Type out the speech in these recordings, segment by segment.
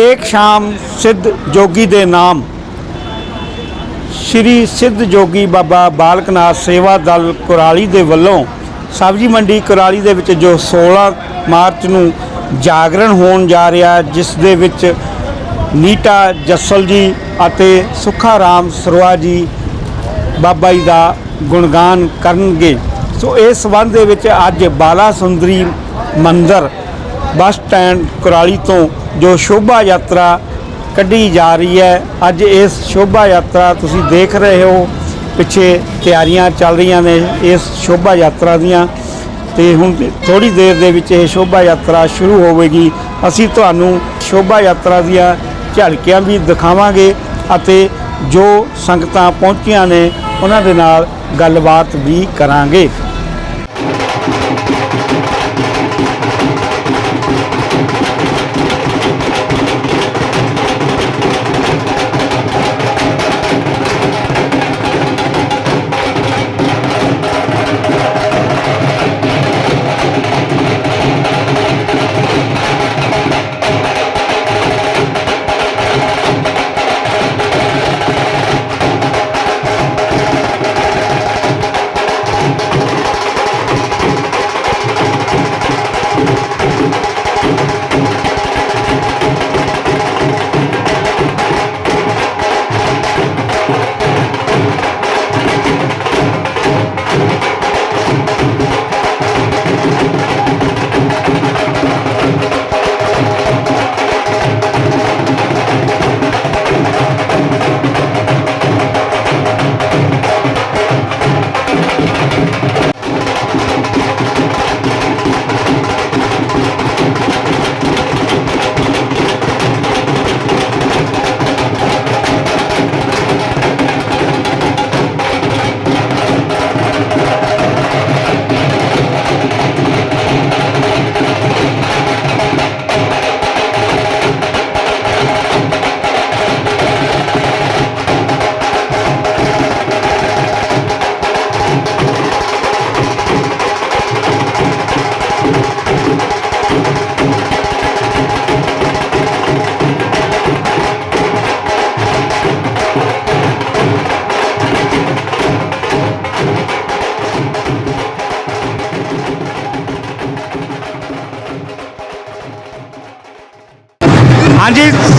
ਏਕ ਸ਼ਾਮ ਸਿੱਧ ਜੋਗੀ ਦੇ ਨਾਮ ਸ਼੍ਰੀ ਸਿੱਧ ਜੋਗੀ ਬਾਬਾ ਬਾਲਕਨਾਥ ਸੇਵਾ ਦਲ ਕੁਰਾਲੀ ਦੇ ਵੱਲੋਂ ਸਬਜ਼ੀ ਮੰਡੀ ਕੁਰਾਲੀ ਦੇ ਵਿੱਚ ਜੋ 16 ਮਾਰਚ ਨੂੰ ਜਾਗਰਣ ਹੋਣ ਜਾ ਰਿਹਾ ਜਿਸ ਦੇ ਵਿੱਚ ਨੀਟਾ ਜੱਸਲ ਜੀ ਅਤੇ ਸੁੱਖਾ ਰਾਮ ਸਰਵਾ ਜੀ ਬਾਬਾ ਜੀ ਦਾ ਗੁਣਗਾਨ ਕਰਨਗੇ ਸੋ ਇਸ ਸੰਬੰਧ ਦੇ ਵਿੱਚ ਅੱਜ ਬਾਲਾ ਸੁੰਦਰੀ ਮੰਦਰ ਬੱਸ ਸਟੈਂਡ ਕੁਰਾਲੀ ਤੋਂ ਜੋ ਸ਼ੋਭਾ ਯਾਤਰਾ ਕੱਢੀ ਜਾ ਰਹੀ ਹੈ। ਅੱਜ ਇਸ ਸ਼ੋਭਾ ਯਾਤਰਾ ਤੁਸੀਂ ਦੇਖ ਰਹੇ ਹੋ। ਪਿੱਛੇ ਤਿਆਰੀਆਂ ਚੱਲ ਰਹੀਆਂ ਨੇ ਇਸ ਸ਼ੋਭਾ ਯਾਤਰਾ ਦੀਆਂ। ਤੇ ਹੁਣ ਥੋੜੀ ਦੇਰ ਦੇ ਵਿੱਚ ਇਹ ਸ਼ੋਭਾ ਯਾਤਰਾ ਸ਼ੁਰੂ ਹੋਵੇਗੀ। ਅਸੀਂ ਤੁਹਾਨੂੰ ਸ਼ੋਭਾ ਯਾਤਰਾ ਦੀਆਂ ਝਲਕੀਆਂ ਵੀ ਦਿਖਾਵਾਂਗੇ ਅਤੇ ਜੋ ਸੰਗਤਾਂ ਪਹੁੰਚੀਆਂ ਨੇ, ਉਹਨਾਂ ਦੇ ਨਾਲ ਗੱਲਬਾਤ ਵੀ ਕਰਾਂਗੇ।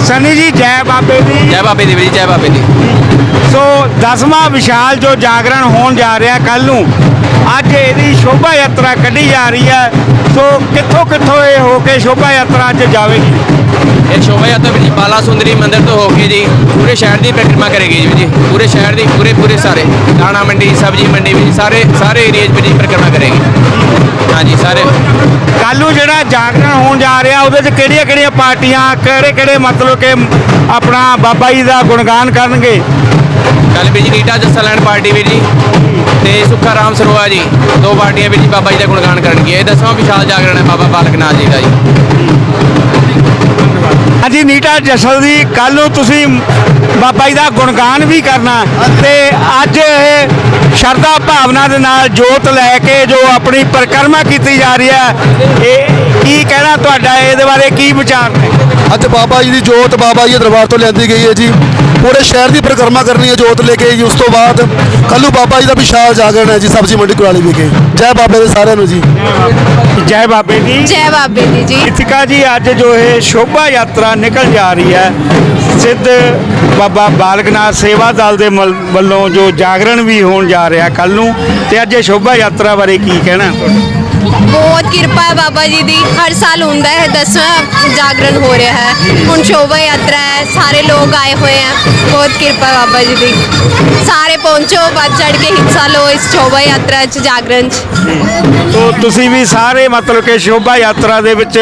ਸਨੀ ਜੀ ਜੈ ਬਾਬੇ ਦੀ। ਜੈ ਬਾਬੇ ਦੀ ਵੀਰ ਜੈ ਬਾਬੇ ਦੀ। ਸੋ ਦਸਵਾਂ ਵਿਸ਼ਾਲ ਜੋ ਜਾਗਰਣ ਹੋਣ ਜਾ ਰਿਹਾ ਕੱਲ ਨੂੰ ਅੱਜ ਇਹਦੀ ਸ਼ੋਭਾ ਯਾਤਰਾ ਕੱਢੀ ਜਾ ਰਹੀ ਹੈ। ਸੋ ਕਿੱਥੋਂ ਕਿੱਥੋਂ ਇਹ ਹੋ ਕੇ ਸ਼ੋਭਾ ਯਾਤਰਾ ਅੱਜ ਜਾਵੇਗੀ? ਇਹ ਸ਼ੋਭਾ ਯਾਤਰਾ ਵੀਰ ਜੀ ਬਾਲਾ ਸੁੰਦਰੀ ਮੰਦਿਰ ਤੋਂ ਹੋ ਕੇ ਜੀ ਪੂਰੇ ਸ਼ਹਿਰ ਦੀ ਪਰਿਕਰਮਾ ਕਰੇਗੀ ਜੀ ਵੀਰ ਜੀ। ਪੂਰੇ ਸ਼ਹਿਰ ਦੀ ਪੂਰੇ ਪੂਰੇ ਸਾਰੇ ਦਾਣਾ ਮੰਡੀ ਸਬਜ਼ੀ ਮੰਡੀ ਵੀ ਸਾਰੇ ਸਾਰੇ ਏਰੀਏ 'ਚ ਵੀਰ ਜੀ ਪਰਿਕਰਮਾ ਕਰੇਗੀ। ਹਾਂਜੀ ਸਾਰੇ। ਕੱਲ ਨੂੰ ਜਿਹੜਾ ਜਾਗਰਣ ਹੋਣ ਜਾ ਰਿਹਾ ਉਹਦੇ 'ਚ ਕਿਹੜੀਆਂ ਕਿਹੜੀਆਂ ਪਾਰਟੀਆਂ ਕਿਹੜੇ ਕਿਹੜੇ ਮਤਲਬ ਕਿ ਆਪਣਾ ਬਾਬਾ ਜੀ ਦਾ ਗੁਣਗਾਨ ਕਰਨਗੇ? ਕੱਲ ਵੀਰ ਜੀ ਨੀਟਾ ਲੈਂਡ ਪਾਰਟੀ ਵੀਰ ਜੀ ਤੇ ਸੁੱਖਾ ਰਾਮ ਸਰੋਆ ਜੀ ਦੋ ਪਾਰਟੀਆਂ ਜੀ ਬਾਬਾ ਜੀ ਦਾ ਗੁਣਗਾਨ ਕਰਨਗੀਆਂ। ਇਹ ਦਸਵਾਂ ਵਿਸ਼ਾਲ ਜਾਗਰਣ ਹੈ ਬਾਬਾ ਬਾਲਕਨਾਥ ਜੀ ਦਾ ਜੀ। ਹਾਂਜੀ, ਨੀਟਾ ਜਸਲ ਦੀ ਕੱਲ ਨੂੰ ਤੁਸੀਂ ਬਾਬਾ ਜੀ ਦਾ ਗੁਣਗਾਨ ਵੀ ਕਰਨਾ। ਤੇ ਅੱਜ ਇਹ ਸ਼ਰਧਾ ਭਾਵਨਾ ਦੇ ਨਾਲ ਜੋਤ ਲੈ ਕੇ ਜੋ ਆਪਣੀ ਪਰਿਕਰਮਾ ਕੀਤੀ ਜਾ ਰਹੀ ਹੈ, ਇਹ ਕੀ ਕਹਿਣਾ ਤੁਹਾਡਾ? ਇਹਦੇ ਬਾਰੇ ਕੀ ਵਿਚਾਰ ਨੇ? ਅੱਜ ਬਾਬਾ ਜੀ ਦੀ ਜੋਤ ਬਾਬਾ ਜੀ ਦੇ ਦਰਬਾਰ ਤੋਂ ਲਿਆਂਦੀ ਗਈ ਹੈ ਜੀ। ਪੂਰੇ ਸ਼ਹਿਰ ਦੀ ਪਰਿਕਰਮਾ ਕਰਨੀ ਹੈ ਜੋਤ ਲੈ ਕੇ ਜੀ ਉਸ ਤੋਂ ਬਾਅਦ ਕੱਲੂ ਬਾਬਾ ਜੀ ਦਾ ਵਿਸ਼ਾਲ ਜਾਗਰਣ ਹੈ ਜੀ ਸਬਜ਼ੀ ਮੰਡੀ ਕੁਰਾਲੀ ਵਿਖੇ। ਜੈ ਬਾਬੇ ਦੇ ਸਾਰਿਆਂ ਨੂੰ ਜੀ। ਜੈ ਬਾਬੇ ਦੀ। ਜੈ ਬਾਬੇ ਦੀ ਜੀ। ਇਤਿਕਾ ਜੀ ਅੱਜ ਜੋ ਇਹ ਸ਼ੋਭਾ ਯਾਤਰਾ ਨਿਕਲ ਜਾ ਰਹੀ ਹੈ ਸਿੱਧ ਬਾਬਾ ਬਾਲਕਨਾਥ ਸੇਵਾ ਦਲ ਦੇ ਵੱਲੋਂ ਜੋ ਜਾਗਰਣ ਵੀ ਹੋਣ ਜਾ ਰਿਹਾ ਕੱਲ ਨੂੰ ਤੇ ਅੱਜ ਇਹ ਸ਼ੋਭਾ ਯਾਤਰਾ ਬਾਰੇ ਕੀ ਕਹਿਣਾ ਬਹੁਤ ਕਿਰਪਾ ਹੈ ਬਾਬਾ ਜੀ ਦੀ। ਹਰ ਸਾਲ ਹੁੰਦਾ ਹੈ ਦਸਵਾਂ ਜਾਗਰਣ ਹੋ ਰਿਹਾ ਹੈ। ਹੁਣ ਸ਼ੋਭਾ ਯਾਤਰਾ ਹੈ ਸਾਰੇ ਲੋਕ ਆਏ ਹੋਏ ਹੈ। ਬਹੁਤ ਕਿਰਪਾ ਬਾਬਾ ਜੀ ਦੀ। ਸਾਰੇ ਪਹੁੰਚੋ ਵੱਧ ਚੜ ਕੇ ਹਿੱਸਾ ਲਓ ਇਸ ਸ਼ੋਭਾ ਯਾਤਰਾ 'ਚ ਜਾਗਰਣ 'ਚ। ਤੋ ਤੁਸੀਂ ਵੀ ਸਾਰੇ ਮਤਲਬ ਕਿ ਸ਼ੋਭਾ ਯਾਤਰਾ ਦੇ ਵਿੱਚ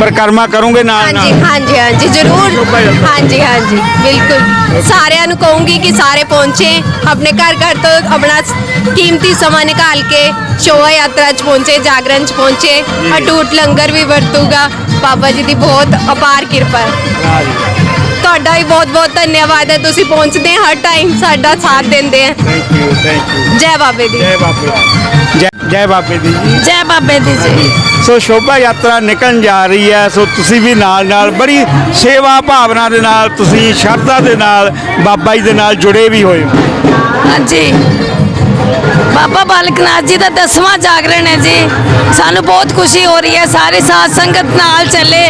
ਪਰਿਕਰਮਾ ਕਰੋਗੇ ਨਾਲ ਹਾਂਜੀ ਨਾਲ? ਹਾਂਜੀ ਹਾਂਜੀ ਜ਼ਰੂਰ। ਸ਼ੋਭਾ ਯਾਤਰਾ। ਹਾਂਜੀ ਹਾਂਜੀ ਬਿਲਕੁਲ। ਸਾਰਿਆਂ ਨੂੰ ਕਹੂੰਗੀ ਕਿ ਸਾਰੇ ਪਹੁੰਚੇ। ਆਪਣੇ ਘਰ ਘਰ ਤੋਂ ਆਪਣਾ ਕੀਮਤੀ ਸਮਾਂ ਨਿਕਾਲ ਕੇ ਸ਼ੋਭਾ ਯਾਤਰਾ 'ਚ ਪਹੁੰਚੇ ਜਾਗਰਣ 'ਚ ਪਹੁੰਚੇ ਅਟੂਟ ਲੰਗਰ ਵੀ ਵਰਤੂਗਾ ਬਾਬਾ ਜੀ ਦੀ ਬਹੁਤ ਅਪਾਰ ਕਿਰਪਾ ਹੈ ਤੁਹਾਡਾ ਵੀ ਬਹੁਤ ਬਹੁਤ ਧੰਨਵਾਦ ਹੈ ਤੁਸੀਂ ਪਹੁੰਚਦੇ ਹਰ ਟਾਈਮ ਸਾਡਾ ਸਾਥ ਦਿੰਦੇ ਆ ਥੈਂਕ ਯੂ ਥੈਂਕ ਯੂ ਜੈ ਬਾਬੇ ਦੀ। ਜੈ ਬਾਬੇ ਜੈ ਜੈ ਬਾਬੇ ਦੀ ਜੀ। ਜੈ ਬਾਬੇ ਦੀ ਜੀ। ਸੋ ਸ਼ੋਭਾ ਯਾਤਰਾ ਨਿਕਲਣ ਜਾ ਰਹੀ ਹੈ। ਸੋ ਤੁਸੀਂ ਵੀ ਨਾਲ ਨਾਲ ਬੜੀ ਸੇਵਾ ਭਾਵਨਾ ਦੇ ਨਾਲ ਤੁਸੀਂ ਸ਼ਰਧਾ ਦੇ ਨਾਲ ਬਾਬਾ ਜੀ ਦੇ ਨਾਲ ਜੁੜੇ ਵੀ ਹੋਏ ਹੋ। ਹਾਂਜੀ। ਬਾਬਾ ਬਾਲਕਨਾਥ ਜੀ ਦਾ ਦਸਵਾਂ ਜਾਗਰਣ ਹੈ ਜੀ। ਸਾਨੂੰ ਬਹੁਤ ਖੁਸ਼ੀ ਹੋ ਰਹੀ ਹੈ ਸਾਰੇ ਸਾਧ ਸੰਗਤ ਨਾਲ ਚੱਲੇ।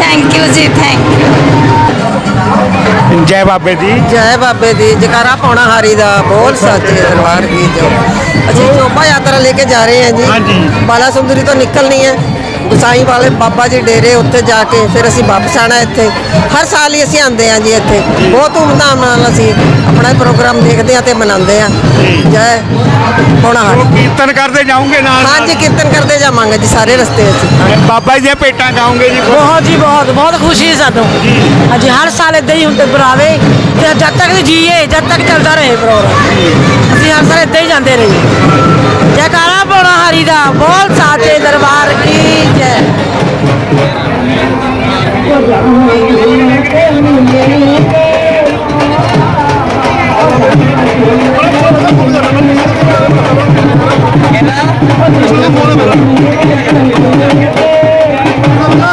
ਥੈਂਕ ਯੂ ਜੀ ਥੈਂਕ ਯੂ ਜੈ ਬਾਬੇ ਦੀ। ਜੈ ਬਾਬੇ ਦੀ ਜਕਾਰਾ ਪਾਉਣਾ ਹਾਰੀ ਦਾ ਬੋਲ ਸੱਚੇ ਦਰਬਾਰ ਕੀ ਜੋ। ਅਸੀਂ ਚੋਪਾ ਯਾਤਰਾ ਲੈ ਕੇ ਜਾ ਰਹੇ ਹਾਂ ਜੀ। ਹਾਂਜੀ। ਬਾਲਾ ਸੁੰਦਰੀ ਤੋਂ ਨਿਕਲਣੀ ਹੈ। ਗੁਸਾਈ ਵਾਲੇ ਬਾਬਾ ਜੀ ਡੇਰੇ ਉੱਥੇ ਜਾ ਕੇ ਫਿਰ ਅਸੀਂ ਵਾਪਸ ਆਣਾ ਇੱਥੇ। ਹਰ ਸਾਲ ਹੀ ਅਸੀਂ ਆਉਂਦੇ ਹਾਂ ਜੀ ਇੱਥੇ। ਬਹੁਤ ਧੂਮਧਾਮ ਨਾਲ ਅਸੀਂ ਆਪਣਾ ਪ੍ਰੋਗਰਾਮ ਦੇਖਦੇ ਹਾਂ ਤੇ ਮਨਾਉਂਦੇ ਹਾਂ। ਜੈ ਪਾਉਣਾ ਹਾਰੀ। ਕੀਰਤਨ ਕਰਦੇ ਜਾਓਗੇ ਨਾਲ? ਹਾਂਜੀ ਕੀਰਤਨ ਕਰਦੇ ਜਾਵਾਂਗੇ ਜੀ ਸਾਰੇ ਰਸਤੇ ਵਿੱਚ। ਬਾਬਾ ਜੀ ਦੀਆਂ ਭੇਟਾਂ ਗਾਓਗੇ ਜੀ? ਬਹੁਤ ਜੀ ਬਹੁਤ ਬਹੁਤ ਖੁਸ਼ੀ ਹੈ ਸਾਨੂੰ। ਹਾਂਜੀ ਹਰ ਸਾਲ ਇਦਾਂ ਹੀ ਹੁੰਦੇ ਬੁਲਾਵੇ ਤੇ ਜਦ ਤੱਕ ਜੀਏ ਜਦ ਤੱਕ ਚੱਲਦਾ ਰਹੇ ਪ੍ਰੋਗਰਾਮ। ਅਸੀਂ ਹਰ ਸਾਲ ਹੀ ਜਾਂਦੇ ਰਹੀਏ ਜੈਕਾਰਾ ਪਾਉਣਾ ਹਰੀ ਦਾ, ਬੋਲ ਸਾਚੇ ਦਰਬਾਰ ਕੀ ਜੈ। ਬਾਬਾ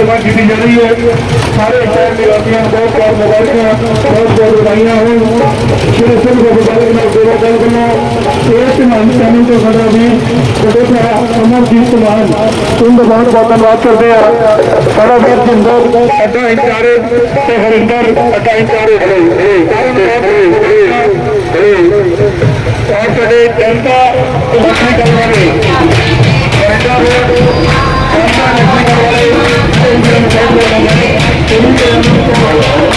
ਦਾ ਪ੍ਰੋਗਰਾਮ ਕੀਤੀ ਜਾ ਰਹੀ ਹੈ। ਸਾਰੇ ਸ਼ਹਿਰ ਦੇ ਨੂੰ ਬਹੁਤ ਬਹੁਤ ਮੁਬਾਰਕਾਂ, ਬਹੁਤ ਬਹੁਤ ਵਧਾਈਆਂ ਹੋਣ। ਸ਼੍ਰੀ ਸਿੰਘ ਬਾਬਾ ਬਾਲਕ ਨਾਥ ਸੇਵਾ ਦਲ ਵੱਲੋਂ ਇਸ ਮਹਾਨ ਚੈਨਲ ਤੋਂ ਸਾਡਾ ਵੀ ਵੱਡੇ ਭਰਾ ਅਮਰਜੀਤ ਕੁਮਾਰ ਉਹਨਾਂ ਦਾ ਬਹੁਤ ਬਹੁਤ ਧੰਨਵਾਦ ਕਰਦੇ ਆ ਸਾਡਾ ਵੀਰ ਜਿੰਦਰ, ਅੱਡਾ ਇੰਚਾਰੇ ਤੇ ਹਰਿੰਦਰ, ਅੱਡਾ ਇੰਚਾਰਜ। ਔਰ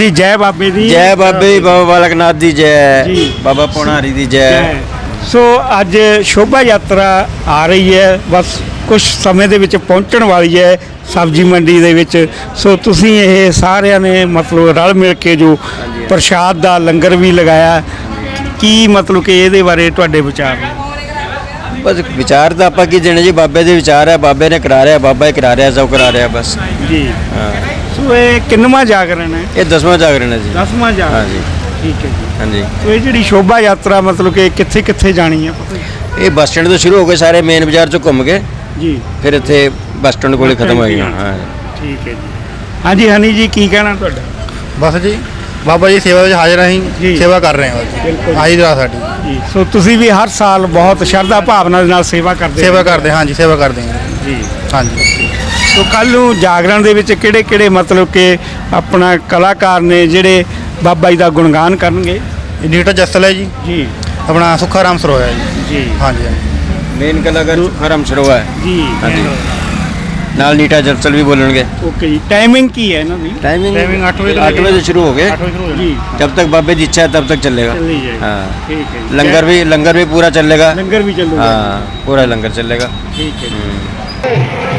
ਹਾਂਜੀ ਜੈ ਬਾਬੇ ਦੀ। ਜੈ ਬਾਬੇ ਬਾਬਾ ਬਾਲਕਨਾਥ ਦੀ ਜੈ ਜੀ। ਬਾਬਾ ਪੋਣਾਰੀ ਦੀ ਜੈ। ਸੋ ਅੱਜ ਸ਼ੋਭਾ ਯਾਤਰਾ ਆ ਰਹੀ ਹੈ ਬਸ ਕੁਝ ਸਮੇਂ ਦੇ ਵਿੱਚ ਪਹੁੰਚਣ ਵਾਲੀ ਹੈ ਸਬਜ਼ੀ ਮੰਡੀ ਦੇ ਵਿੱਚ। ਸੋ ਤੁਸੀਂ ਇਹ ਸਾਰਿਆਂ ਨੇ ਮਤਲਬ ਰਲ ਮਿਲ ਕੇ ਜੋ ਪ੍ਰਸ਼ਾਦ ਦਾ ਲੰਗਰ ਵੀ ਲਗਾਇਆ ਕੀ ਮਤਲਬ ਕਿ ਇਹਦੇ ਬਾਰੇ ਤੁਹਾਡੇ ਵਿਚਾਰ ਨੇ? ਬਸ ਵਿਚਾਰ ਤਾਂ ਆਪਾਂ ਕੀ ਦੇਣੇ ਜੀ ਬਾਬੇ ਦੇ ਵਿਚਾਰ ਹੈ ਬਾਬੇ ਨੇ ਕਰਾ ਰਿਹਾ ਬਾਬਾ ਹੀ ਕਰਾ ਰਿਹਾ ਸਭ ਕਰਾ ਰਿਹਾ ਬਸ। ਜੀ। ਹਾਂ। ਸੋ ਇਹ ਕਿੰਨਵਾਂ ਜਾਗਰਣ ਹੈ? ਇਹ ਦਸਵਾਂ ਜਾਗਰਣ ਹੈ ਜੀ। 10ਵਾਂ ਜਾਗਰਣ। ਹਾਂਜੀ। ਠੀਕ ਹੈ ਜੀ। ਹਾਂਜੀ। ਸੋ ਇਹ ਜਿਹੜੀ ਸ਼ੋਭਾ ਯਾਤਰਾ ਮਤਲਬ ਕਿ ਕਿੱਥੇ ਕਿੱਥੇ ਜਾਣੀ ਹੈ? ਪਤਾ ਹੀ? ਇਹ ਬੱਸ ਸਟੈਂਡ ਤੋਂ ਸ਼ੁਰੂ ਹੋ ਕੇ ਸਾਰੇ ਮੇਨ ਬਾਜ਼ਾਰ ਚੋਂ ਘੁੰਮ ਕੇ ਜੀ। ਫਿਰ ਇੱਥੇ ਬੱਸ ਸਟੈਂਡ ਕੋਲੇ ਖਤਮ ਹੋਏਗਾ ਹਾਂ। ਠੀਕ ਹੈ ਜੀ। ਹਾਂਜੀ ਹਨੀ ਜੀ ਕੀ ਕਹਿਣਾ ਤੁਹਾਡਾ? ਬਸ ਜੀ ਬਾਬਾ ਜੀ ਸੇਵਾ ਵਿੱਚ ਹਾਜ਼ਰ ਜੀ। ਅਸੀਂ ਸੇਵਾ ਕਰ ਰਹੇ ਹਾਂ ਬਿਲਕੁਲ। ਆਹੀ ਜਰਾ ਸਾਡੀ। ਜੀ। ਸੋ ਤੁਸੀਂ ਵੀ ਹਰ ਸਾਲ ਬਹੁਤ ਸ਼ਰਧਾ ਭਾਵਨਾ ਦੇ ਨਾਲ ਸੇਵਾ ਕਰਦੇ ਸੇਵਾ ਹੋ। ਕਰਦੇ ਹਾਂਜੀ ਸੇਵਾ ਕਰਦੇ ਹਾਂ। ਜੀ। ਹਾਂਜੀ। ਸੋ ਕੱਲ ਨੂੰ ਜਾਗਰਣ ਦੇ ਵਿੱਚ ਕਿਹੜੇ ਕਿਹੜੇ ਮਤਲਬ ਕਿ ਆਪਣਾ ਕਲਾਕਾਰ ਨੇ ਜਿਹੜੇ ਬਾਬਾ ਜੀ ਦਾ ਗੁਣਗਾਨ ਕਰਨਗੇ? ਨੀਟਾ ਜਸਲ ਹੈ ਜੀ। ਜੀ। ਆਪਣਾ ਸੁੱਖਾ ਰਾਮ ਸਰੋਇਆ ਜੀ। ਜੀ। ਹਾਂਜੀ ਮੇਨ ਕਲਾਕਾਰ ਸੁੱਖਾ ਰਾਮ ਸਰੋਇਆ। ਹੈ ਜੀ। ਹਾਂਜੀ। ਨਾਲ ਨੀਟਾ ਜਸਲ ਵੀ ਬੋਲਣਗੇ। ਓਕੇ ਜੀ। ਟਾਈਮਿੰਗ ਕੀ ਹੈ ਇਹਨਾਂ ਦੀ? ਟਾਈਮਿੰਗ 8 ਵਜੇ 8 ਵਜੇ ਸ਼ੁਰੂ ਹੋ 8 ਵਜੇ ਜੀ। ਜਦ ਤੱਕ ਬਾਬੇ ਦੀ ਇੱਛਾ ਹੈ ਤਬ ਤੱਕ ਚੱਲੇਗਾ। ਹਾਂ। ਠੀਕ ਹੈ ਲੰਗਰ ਵੀ ਲੰਗਰ ਵੀ ਪੂਰਾ ਚੱਲੇਗਾ। ਲੰਗਰ ਵੀ ਚੱਲੂਗਾ। ਹਾਂ ਪੂਰਾ ਲੰਗਰ ਚੱਲੇਗਾ। ਠੀਕ ਹੈ।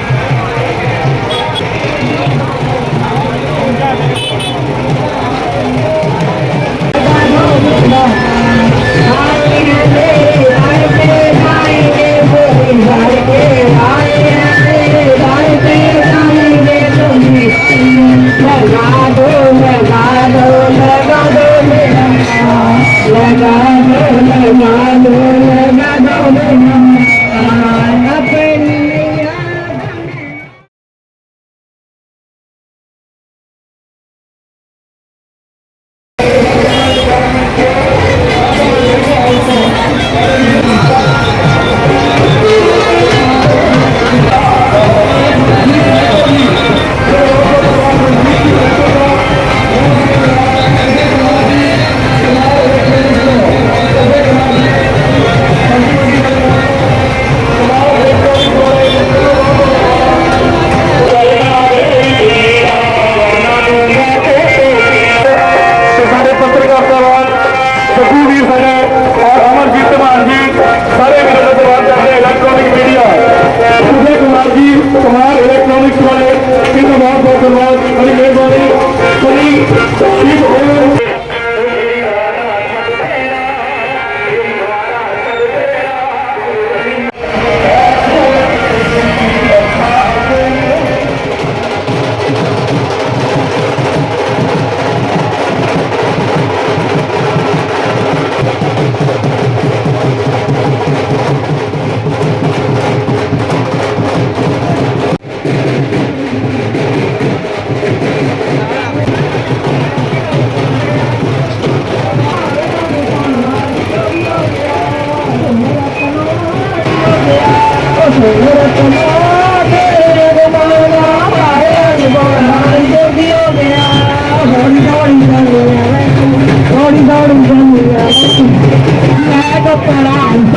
ਜੈ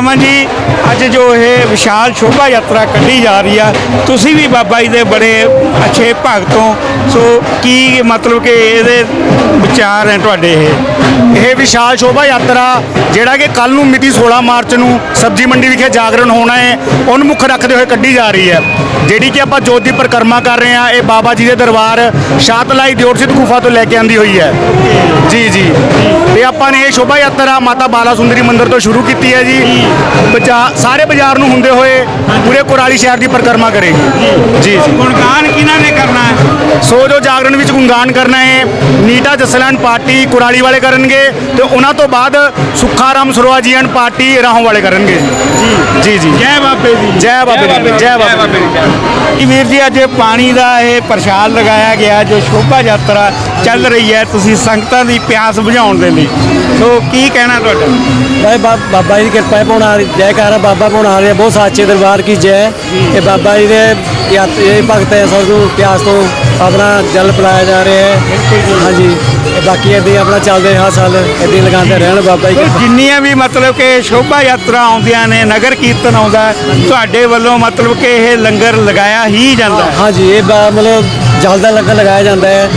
ਰਮਨ ਜੀ, ਅੱਜ ਜੋ ਇਹ ਵਿਸ਼ਾਲ ਸ਼ੋਭਾ ਯਾਤਰਾ ਕੱਢੀ ਜਾ ਰਹੀ ਆ, ਤੁਸੀਂ ਵੀ ਬਾਬਾ ਜੀ ਦੇ ਬੜੇ ਅੱਛੇ ਭਗਤ ਹੋ। ਸੋ ਕੀ ਮਤਲਬ ਕਿ ਇਹਦੇ ਵਿਚਾਰ ਹੈ ਤੁਹਾਡੇ ਇਹ। ਇਹ ਵਿਸ਼ਾਲ ਸ਼ੋਭਾ ਯਾਤਰਾ ਜਿਹੜਾ ਕਿ ਕੱਲ ਨੂੰ ਮਿਤੀ 16 ਮਾਰਚ ਨੂੰ ਸਬਜ਼ੀ ਮੰਡੀ ਵਿਖੇ ਜਾਗਰਣ ਹੋਣਾ ਹੈ ਉਹਨੂੰ ਮੁੱਖ ਰੱਖਦੇ ਹੋਏ ਕੱਢੀ ਜਾ ਰਹੀ ਹੈ। ਜਿਹੜੀ ਕਿ ਆਪਾਂ ਜੋਤ ਦੀ ਪਰਿਕਰਮਾ ਕਰ ਰਹੇ ਹਾਂ ਇਹ ਬਾਬਾ ਜੀ ਦੇ ਦਰਬਾਰ ਸ਼ਾਤਲਾਈ ਦਿਓਰਸਿਤ ਗੁਫਾ ਤੋਂ ਲੈ ਕੇ ਆਂਦੀ ਹੋਈ ਹੈ। ਜੀ ਜੀ। ਤੇ ਆਪਾਂ ਨੇ ਇਹ ਸ਼ੋਭਾ ਯਾਤਰਾ ਮਾਤਾ ਬਾਲਾ ਸੁੰਦਰੀ ਮੰਦਿਰ ਤੋਂ ਸ਼ੁਰੂ ਕੀਤੀ ਹੈ ਜੀ। ਸਾਰੇ ਬਾਜ਼ਾਰ ਨੂੰ ਹੁੰਦੇ ਹੋਏ ਪੂਰੇ ਕੁਰਾਲੀ ਸ਼ਹਿਰ ਦੀ ਪਰਿਕਰਮਾ ਕਰੇਗੀ। ਜੀ ਜੀ। ਗੁਣਗਾਨ ਕਿਹਨਾਂ ਨੇ ਕਰਨਾ ਹੈ? ਸੋ ਜੋ ਜਾਗਰਣ ਵਿੱਚ ਗੁਣਗਾਨ ਕਰਨਾ ਹੈ ਨੀਟਾ ਜਸਲੈਂਡ ਪਾਰਟੀ ਕੁਰਾਲੀ ਵਾਲੇ ਕਰਨਗੇ ਤੇ ਉਹਨਾਂ ਤੋਂ ਬਾਅਦ ਸੁਖਾਰਾਮ ਸਰੋਆ ਜੀ ਐਂਡ ਪਾਰਟੀ ਰਾਹੋਂ ਵਾਲੇ ਕਰਨਗੇ। ਜੀ ਜੀ। ਜੀ ਜੈ ਬਾਬੇ ਦੀ ਜੈ ਬਾਬੇ ਦੀ। ਜੈ ਬਾਬੇ ਦੀ ਜੀ ਵੀਰ ਜੀ ਅੱਜ ਪਾਣੀ ਦਾ ਇਹ ਪ੍ਰਸ਼ਾਦ ਲਗਾਇਆ ਗਿਆ ਜੋ ਸ਼ੋਭਾ ਯਾਤਰਾ ਚੱਲ ਰਹੀ ਹੈ ਤੁਸੀਂ ਸੰਗਤਾਂ ਦੀ ਪਿਆਸ ਬੁਝਾਉਣ ਦੇ ਲਈ। ਸੋ ਕੀ ਕਹਿਣਾ ਤੁਹਾਡਾ? ਭਾਈ ਬਾਬਾ ਜੀ ਦੀ ਕਿਰਪਾ ਹੈ ਪਹੁੰਚਾ ਜੈਕਾਰਾ ਬਾਬਾ ਪਹੁੰਚਾ ਰਿਹਾ ਬਹੁਤ ਸਾਚੇ ਦਰਬਾਰ ਕੀ ਜੈ। ਇਹ ਬਾਬਾ ਜੀ ਦੇ ਯਾਤ- ਇਹ ਭਗਤ ਹੈ ਸਭ ਨੂੰ ਪਿਆਸ ਤੋਂ ਆਪਣਾ ਜਲ ਪਿਲਾਇਆ ਜਾ ਰਿਹਾ ਹੈ। ਹਾਂਜੀ। ਬਾਕੀ ਹੀ ਆਪਣਾ ਚੱਲਦੇ ਹਰ ਸਾਲ ਹੀ ਲਗਾਉਂਦੇ ਰਹਿਣ ਬਾਬਾ ਜੀ ਜਿੰਨੀਆਂ ਵੀ ਮਤਲਬ ਕਿ ਸ਼ੋਭਾ ਯਾਤਰਾ ਆਉਂਦੀਆਂ ਨੇ ਨਗਰ ਕੀਰਤਨ ਆਉਂਦਾ ਤੁਹਾਡੇ ਵੱਲੋਂ ਮਤਲਬ ਕਿ ਇਹ ਲੰਗਰ ਲਗਾਇਆ ਹੀ ਜਾਂਦਾ ਹਾਂਜੀ ਇਹ ਬਾ- ਮਤਲਬ ਜਲ ਦਾ ਲੰਗਰ ਲਗਾਇਆ ਜਾਂਦਾ ਹੈ।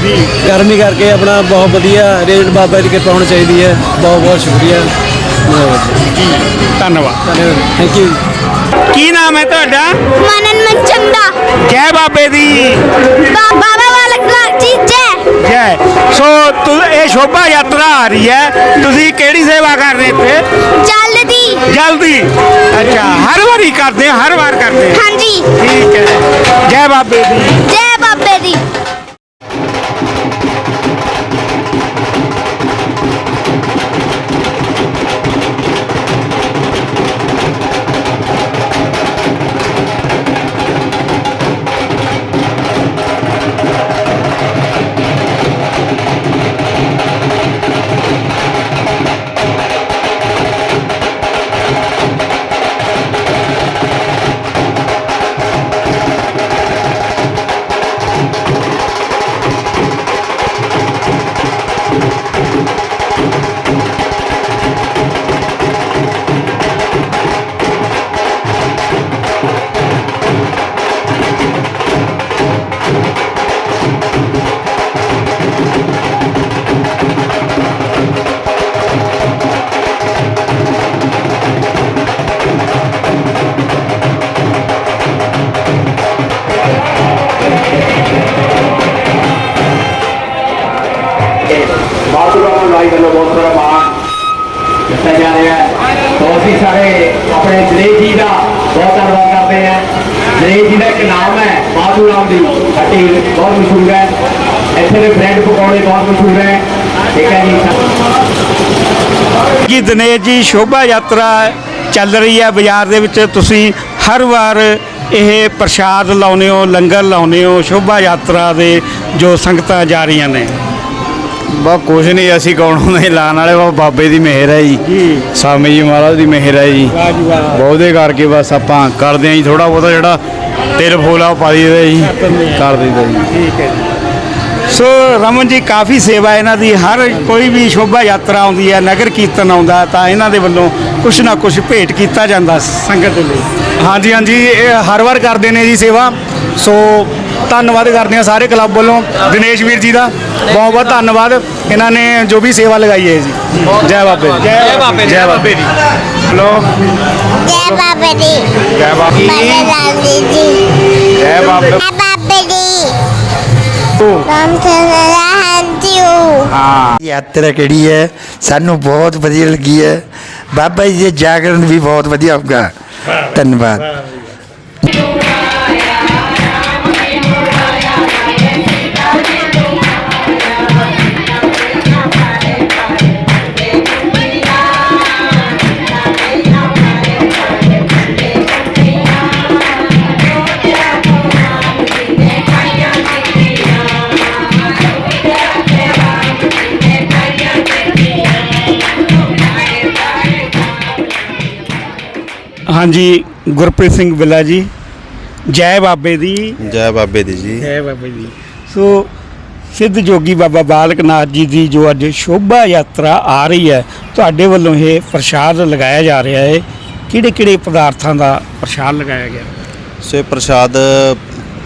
ਗਰਮੀ ਕਰਕੇ ਆਪਣਾ ਬਹੁਤ ਵਧੀਆ ਰੇਟ ਬਾਬਾ ਜੀ ਦੀ ਕਿਰਪਾ ਹੋਣੀ ਚਾਹੀਦੀ ਹੈ। ਬਹੁਤ ਬਹੁਤ ਸ਼ੁਕਰੀਆ। ਧੰਨਵਾਦ। ਥੈਂਕ ਯੂ ਕੀ ਨਾਮ ਹੈ ਤੁਹਾਡਾ? ਮਨਨ ਮਨਚੰਦਾ। ਜੈ ਬਾਬੇ ਦੀ। ਬਾਬਾ ਬਾਲਕ ਜੀ ਜੈ। ਜੈ। ਸੋ ਤੁ ਇਹ ਸ਼ੋਭਾ ਯਾਤਰਾ ਆ ਰਹੀ ਹੈ। ਤੁਸੀਂ ਕਿਹੜੀ ਸੇਵਾ ਕਰ ਰਹੇ ਇੱਥੇ? ਜਲਦੀ। ਜਲਦੀ। ਅੱਛਾ ਹਰ ਵਾਰੀ ਕਰਦੇ ਹਰ ਵਾਰ ਕਰਦੇ। ਹਾਂਜੀ। ਠੀਕ ਹੈ। ਜੈ ਬਾਬੇ ਦੀ। ਜੈ ਬਾਬੇ ਦੀ। ਦਿਨੇਸ਼ ਜੀ ਸ਼ੋਭਾ ਯਾਤਰਾ ਚੱਲ ਰਹੀ ਹੈ ਬਾਜ਼ਾਰ ਦੇ ਵਿੱਚ। ਤੁਸੀਂ ਹਰ ਵਾਰ ਇਹ ਪ੍ਰਸ਼ਾਦ ਲਾਉਨੇ ਹੋ ਲੰਗਰ ਲਾਉਨੇ ਹੋ ਸ਼ੋਭਾ ਯਾਤਰਾ ਦੇ ਜੋ ਸੰਗਤਾਂ ਜਾ ਰਹੀਆਂ ਨੇ। ਬਾ ਕੁਛ ਨਹੀਂ ਅਸੀਂ ਕੌਣ ਹੁੰਦੇ? ਲਾਣ ਵਾਲੇ ਬਾ ਬਾਬੇ ਦੀ ਮਿਹਰ ਹੈ ਜੀ। ਸਾਮੀ ਜੀ ਮਹਾਰਾਜ ਦੀ ਮਿਹਰ ਹੈ ਜੀ। ਬਹੁਤੇ ਕਰਕੇ ਬਸ ਆਪਾਂ ਕਰਦੇ ਆਂ ਜੀ ਥੋੜਾ ਬਹੁਤਾ ਜਿਹੜਾ ਤਿਲ ਫੋਲਾ ਪਾ ਦਈਦਾ ਜੀ। ਕਰ ਦਈਦਾ ਜੀ। ਠੀਕ ਹੈ ਜੀ। ਸੋ ਰਮਨ ਜੀ ਕਾਫੀ ਸੇਵਾ ਇਹਨਾਂ ਦੀ। ਹਰ ਕੋਈ ਵੀ ਸ਼ੋਭਾ ਯਾਤਰਾ ਆਉਂਦੀ ਹੈ ਨਗਰ ਕੀਰਤਨ ਆਉਂਦਾ ਤਾਂ ਇਹਨਾਂ ਦੇ ਵੱਲੋਂ ਕੁਛ ਨਾ ਕੁਛ ਭੇਟ ਕੀਤਾ ਜਾਂਦਾ ਸੰਗਤ ਦੇ ਲਈ। ਹਾਂਜੀ ਹਾਂਜੀ ਇਹ ਹਰ ਵਾਰ ਕਰਦੇ ਨੇ ਜੀ ਸੇਵਾ। ਸੋ ਧੰਨਵਾਦ ਕਰਦੇ ਹਾਂ ਸਾਰੇ ਕਲੱਬ ਵੱਲੋਂ। ਦਿਨੇਸ਼ ਵੀਰ ਜੀ ਦਾ ਬਹੁਤ ਬਹੁਤ ਧੰਨਵਾਦ। ਇਹਨਾਂ ਨੇ ਜੋ ਵੀ ਸੇਵਾ ਲਗਾਈ ਹੈ ਜੀ। ਜੈ ਬਾਬੇ। ਜੈ ਬਾਬੇ। ਜੈ ਬਾਬੇ ਦੀ। ਹਲੋ ਜੈ ਬਾਬੇ ਦੀ। ਜੈ ਬਾਬੇ ਜੀ ਜੈ ਬਾਬੇ ਜੈ ਹੰਝੂ ਹਾਂ ਯਾਤਰਾ ਕਿਹੜੀ ਹੈ? ਸਾਨੂੰ ਬਹੁਤ ਵਧੀਆ ਲੱਗੀ ਹੈ। ਬਾਬਾ ਜੀ ਦੇ ਜਾਗਰਣ ਵੀ ਬਹੁਤ ਵਧੀਆ ਹੋਊਗਾ। ਧੰਨਵਾਦ। ਹਾਂਜੀ ਗੁਰਪ੍ਰੀਤ ਸਿੰਘ ਬਿੱਲਾ ਜੀ। ਜੈ ਬਾਬੇ ਦੀ। ਜੈ ਬਾਬੇ ਦੀ ਜੀ। ਜੈ ਬਾਬੇ ਦੀ। ਸੋ ਸਿੱਧ ਜੋਗੀ ਬਾਬਾ ਬਾਲਕ ਨਾਥ ਜੀ ਦੀ ਜੋ ਅੱਜ ਸ਼ੋਭਾ ਯਾਤਰਾ ਆ ਰਹੀ ਹੈ ਤੁਹਾਡੇ ਵੱਲੋਂ ਇਹ ਪ੍ਰਸ਼ਾਦ ਲਗਾਇਆ ਜਾ ਰਿਹਾ ਹੈ। ਕਿਹੜੇ ਕਿਹੜੇ ਪਦਾਰਥਾਂ ਦਾ ਪ੍ਰਸ਼ਾਦ ਲਗਾਇਆ ਗਿਆ? ਸੋ ਇਹ ਪ੍ਰਸ਼ਾਦ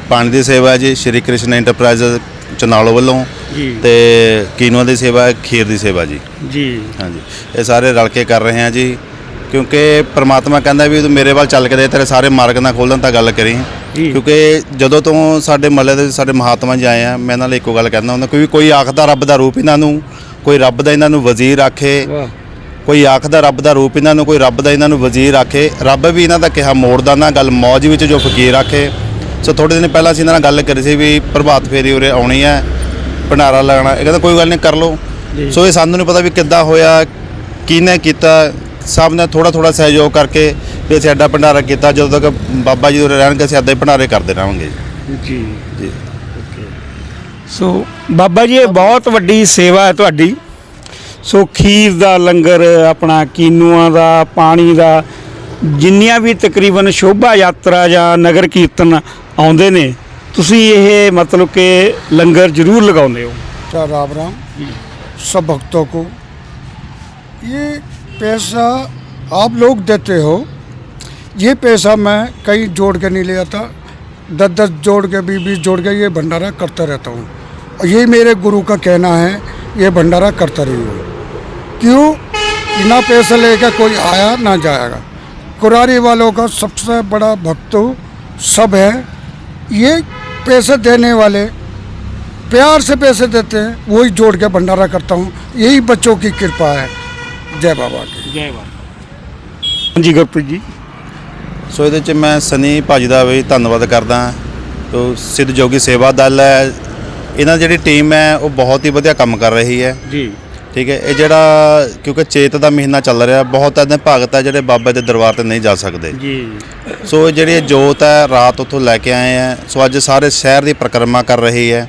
ਪਾਣੀ ਦੀ ਸੇਵਾ ਜੀ ਸ਼੍ਰੀ ਕ੍ਰਿਸ਼ਨ ਐਂਟਰਪ੍ਰਾਈਜ਼ ਚਨਾਲੋ ਵੱਲੋਂ ਜੀ। ਤੇ ਕੀਨੂਆ ਦੀ ਸੇਵਾ ਹੈ, ਖੀਰ ਦੀ ਸੇਵਾ ਜੀ। ਜੀ। ਹਾਂਜੀ। ਇਹ ਸਾਰੇ ਰਲ ਕੇ ਕਰ ਰਹੇ ਹਾਂ ਜੀ। ਕਿਉਂਕਿ ਪ੍ਰਮਾਤਮਾ ਕਹਿੰਦਾ ਵੀ ਤੂੰ ਮੇਰੇ ਵੱਲ ਚੱਲ ਕੇ ਦੇ ਤੇਰੇ ਸਾਰੇ ਮਾਰਗ ਨਾ ਖੋਲਣ ਤਾਂ ਗੱਲ ਕਰੀ। ਕਿਉਂਕਿ ਜਦੋਂ ਤੋਂ ਸਾਡੇ ਮਹੱਲੇ ਦੇ ਸਾਡੇ ਮਹਾਤਮਾ ਜੀ ਆਏ ਆ ਮੈਂ ਇਹਨਾਂ ਲਈ ਇੱਕੋ ਗੱਲ ਕਹਿੰਦਾ ਹੁੰਦਾ ਕੋਈ ਕੋਈ ਆਖਦਾ ਰੱਬ ਦਾ ਰੂਪ ਇਹਨਾਂ ਨੂੰ ਕੋਈ ਰੱਬ ਦਾ ਇਹਨਾਂ ਨੂੰ ਵਜ਼ੀਰ ਆਖੇ ਕੋਈ ਆਖਦਾ ਰੱਬ ਦਾ ਰੂਪ ਇਹਨਾਂ ਨੂੰ ਕੋਈ ਰੱਬ ਦਾ ਇਹਨਾਂ ਨੂੰ ਵਜ਼ੀਰ ਆਖੇ ਰੱਬ ਵੀ ਇਹਨਾਂ ਦਾ ਕਿਹਾ ਮੋੜਦਾ ਨਾ ਗੱਲ ਮੌਜ ਵਿੱਚ ਜੋ ਫਕੀਰ ਆਖੇ। ਸੋ ਥੋੜੇ ਦਿਨ ਪਹਿਲਾਂ ਅਸੀਂ ਇਹਨਾਂ ਨਾਲ ਗੱਲ ਕਰੀ ਸੀ ਵੀ ਪ੍ਰਭਾਤ ਫੇਰੀ ਉਰੇ ਆਉਣੀ ਹੈ ਭੰਡਾਰਾ ਲਗਾਉਣਾ ਇਹ ਕਹਿੰਦਾ ਕੋਈ ਗੱਲ ਨਹੀਂ ਕਰ ਲਓ। ਸੋ ਇਹ ਸਾਨੂੰ ਨਹੀਂ ਪਤਾ ਵੀ ਕਿੱਦਾਂ ਹੋਇਆ ਕਿਹਨੇ ਕੀਤਾ ਸਭ ਨੇ ਥੋੜਾ ਥੋੜਾ ਸਹਿਯੋਗ ਕਰਕੇ ਵੀ ਅਸੀਂ ਅੱਡਾ ਭੰਡਾਰਾ ਕੀਤਾ ਜਦੋਂ ਤੱਕ ਬਾਬਾ ਜੀ ਉਰੇ ਰਹਿਣਗੇ ਅਸੀਂ ਅੱਡੇ ਭੰਡਾਰੇ ਕਰਦੇ ਰਹਾਂਗੇ ਜੀ। ਜੀ। ਸੋ ਬਾਬਾ ਜੀ ਇਹ ਬਹੁਤ ਵੱਡੀ ਸੇਵਾ ਹੈ ਤੁਹਾਡੀ। ਸੋ ਖੀਰ ਦਾ ਲੰਗਰ ਆਪਣਾ ਕੀਨੂਆਂ ਦਾ ਪਾਣੀ ਦਾ ਜਿੰਨੀਆਂ ਵੀ ਤਕਰੀਬਨ ਸ਼ੋਭਾ ਯਾਤਰਾ ਜਾਂ ਨਗਰ ਕੀਰਤਨ ਆਉਂਦੇ ਨੇ ਤੁਸੀਂ ਇਹ ਮਤਲਬ ਕਿ ਲੰਗਰ ਜ਼ਰੂਰ ਲਗਾਉਂਦੇ ਹੋ। ਰਾਮ ਰਾਮ। ਸਭ ਭਗਤੋਂ ਕੋ। ਇਹ پیسہ آپ لوگ دیتے ہو، یہ پیسہ میں کئی جوڑ کے نہیں لے آتا، دس دس جوڑ کے، بیس بیس جوڑ کے یہ بھنڈارا کرتا رہتا ہوں۔ اور یہی میرے گرو کا کہنا ہے، یہ بھنڈارا کرتا رہی ہوں۔ کیوں؟ نہ پیسہ لے کے کوئی آیا نہ جائے گا۔ قراری والوں کا سب سے بڑا بھکت سب ہے۔ یہ پیسے دینے والے پیار سے پیسے دیتے ہیں، وہی جوڑ کے بھنڈارا کرتا ہوں۔ یہی بچوں کی کرپا ہے۔ ਜੈ ਬਾਬਾ ਕੀ ਜੈ ਬਾਬਾ। ਹਾਂਜੀ ਗੁਰਪ੍ਰੀਤ ਜੀ। ਸੋ ਇਹਦੇ ਚ ਮੈਂ ਸਨੀ ਭਾਜੀ ਦਾ ਵੀ ਧੰਨਵਾਦ ਕਰਦਾ ਤੋ ਸਿੱਧ ਜੋਗੀ ਸੇਵਾ ਦਲ ਹੈ। ਇਹਨਾਂ ਦੀ ਜਿਹੜੀ ਟੀਮ ਹੈ ਉਹ ਬਹੁਤ ਹੀ ਵਧੀਆ ਕੰਮ ਕਰ ਰਹੀ ਹੈ। ਜੀ। ਠੀਕ ਹੈ ਇਹ ਜਿਹੜਾ ਕਿਉਂਕਿ ਚੇਤ ਦਾ ਮਹੀਨਾ ਚੱਲ ਰਿਹਾ ਬਹੁਤ ਐਦੇ ਭਗਤ ਹੈ ਜਿਹੜੇ ਬਾਬੇ ਦੇ ਦਰਬਾਰ ਤੇ ਨਹੀਂ ਜਾ ਸਕਦੇ। ਜੀ। ਸੋ ਇਹ ਜਿਹੜੀ ਜੋਤ ਹੈ ਰਾਤ ਉੱਥੋਂ ਲੈ ਕੇ ਆਏ ਹੈ। ਸੋ ਅੱਜ ਸਾਰੇ ਸ਼ਹਿਰ ਦੀ ਪ੍ਰਕਰਮਾ ਕਰ ਰਹੀ ਹੈ।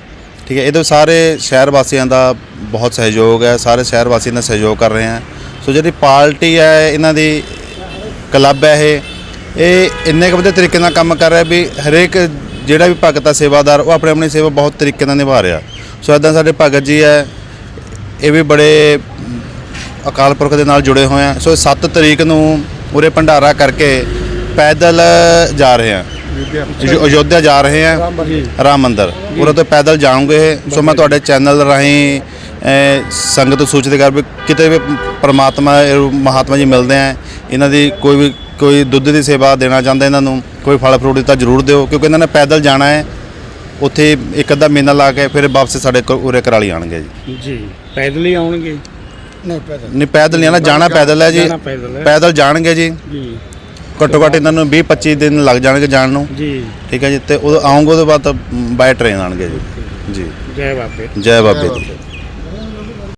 ਠੀਕ ਹੈ ਇਹਦੇ ਸਾਰੇ ਸ਼ਹਿਰ ਵਾਸੀਆਂ ਦਾ ਬਹੁਤ ਸਹਿਯੋਗ ਹੈ। ਸਾਰੇ ਸ਼ਹਿਰ ਵਾਸੀ ਨੇ ਸਹਿਯੋਗ ਕਰ ਰਹੇ ਹੈ। ਸੋ ਜਿਹੜੀ ਪਾਰਟੀ ਹੈ ਇਹਨਾਂ ਦੀ ਕਲੱਬ ਹੈ ਇਹ ਇਹ ਇੰਨੇ ਕੁ ਵਧੀਆ ਤਰੀਕੇ ਨਾਲ ਕੰਮ ਕਰ ਰਿਹਾ ਵੀ ਹਰੇਕ ਜਿਹੜਾ ਵੀ ਭਗਤ ਆ ਸੇਵਾਦਾਰ ਉਹ ਆਪਣੀ ਆਪਣੀ ਸੇਵਾ ਬਹੁਤ ਤਰੀਕੇ ਨਾਲ ਨਿਭਾ ਰਿਹਾ। ਸੋ ਇਦਾਂ ਸਾਡੇ ਭਗਤ ਜੀ ਹੈ ਇਹ ਵੀ ਬੜੇ ਅਕਾਲ ਪੁਰਖ ਦੇ ਨਾਲ ਜੁੜੇ ਹੋਏ ਆ। ਸੋ 7 ਤਰੀਕ ਨੂੰ ਉਰੇ ਭੰਡਾਰਾ ਕਰਕੇ ਪੈਦਲ ਜਾ ਰਹੇ ਆ। ਅਯੋ- ਅਯੋਧਿਆ ਜਾ ਰਹੇ ਆ ਰਾਮ ਮੰਦਰ। ਉਰੇ ਤੋਂ ਪੈਦਲ ਜਾਣਗੇ ਸੋ ਮੈਂ ਤੁਹਾਡੇ ਚੈਨਲ ਰਾਹੀਂ ਸੰਗਤ ਸੂਚਿਤ ਕਰ ਵੀ ਕਿਤੇ ਵੀ ਪਰਮਾਤਮਾ ਮਹਾਤਮਾ ਜੀ ਮਿਲਦੇ ਆ ਇਹਨਾਂ ਦੀ ਕੋਈ ਵੀ ਕੋਈ ਦੁੱਧ ਦੀ ਸੇਵਾ ਦੇਣਾ ਚਾਹੁੰਦਾ ਇਹਨਾਂ ਨੂੰ ਕੋਈ ਫਲ ਫਰੂਟ ਤਾਂ ਜ਼ਰੂਰ ਦਿਓ ਕਿਉਂਕਿ ਇਹਨਾਂ ਨੇ ਪੈਦਲ ਜਾਣਾ ਹੈ ਉੱਥੇ ਇੱਕ ਅੱਧਾ ਮਹੀਨਾ ਲਾ ਕੇ ਫਿਰ ਵਾਪਸ ਸਾਡੇ ਉਰੇ ਕਰਾਲੀ ਆਣਗੇ ਜੀ। ਪੈਦਲ ਹੀ ਆਉਣਗੇ? ਨਹੀਂ ਪੈਦਲ। ਨਹੀਂ ਪੈਦਲ ਆਣਾ ਜਾਣਾ ਪੈਦਲ ਹੈ ਜੀ। ਪੈਦਲ ਜਾਣਗੇ ਜੀ। ਘੱਟੋ ਘੱਟ ਇਹਨਾਂ ਨੂੰ 20 25 ਦਿਨ ਲੱਗ ਜਾਣਗੇ ਜਾਣ ਨੂੰ। ਜੀ। ਠੀਕ ਹੈ ਜੀ ਤੇ ਉਹ ਆਉਂਗੇ ਉਹਦੇ ਬਾਅਦ ਬਾਏ ਟ੍ਰੇਨ ਆਣਗੇ ਜੀ। ਜੀ। ਜੈ ਬਾਬੇ। ਜੈ ਬਾਬੇ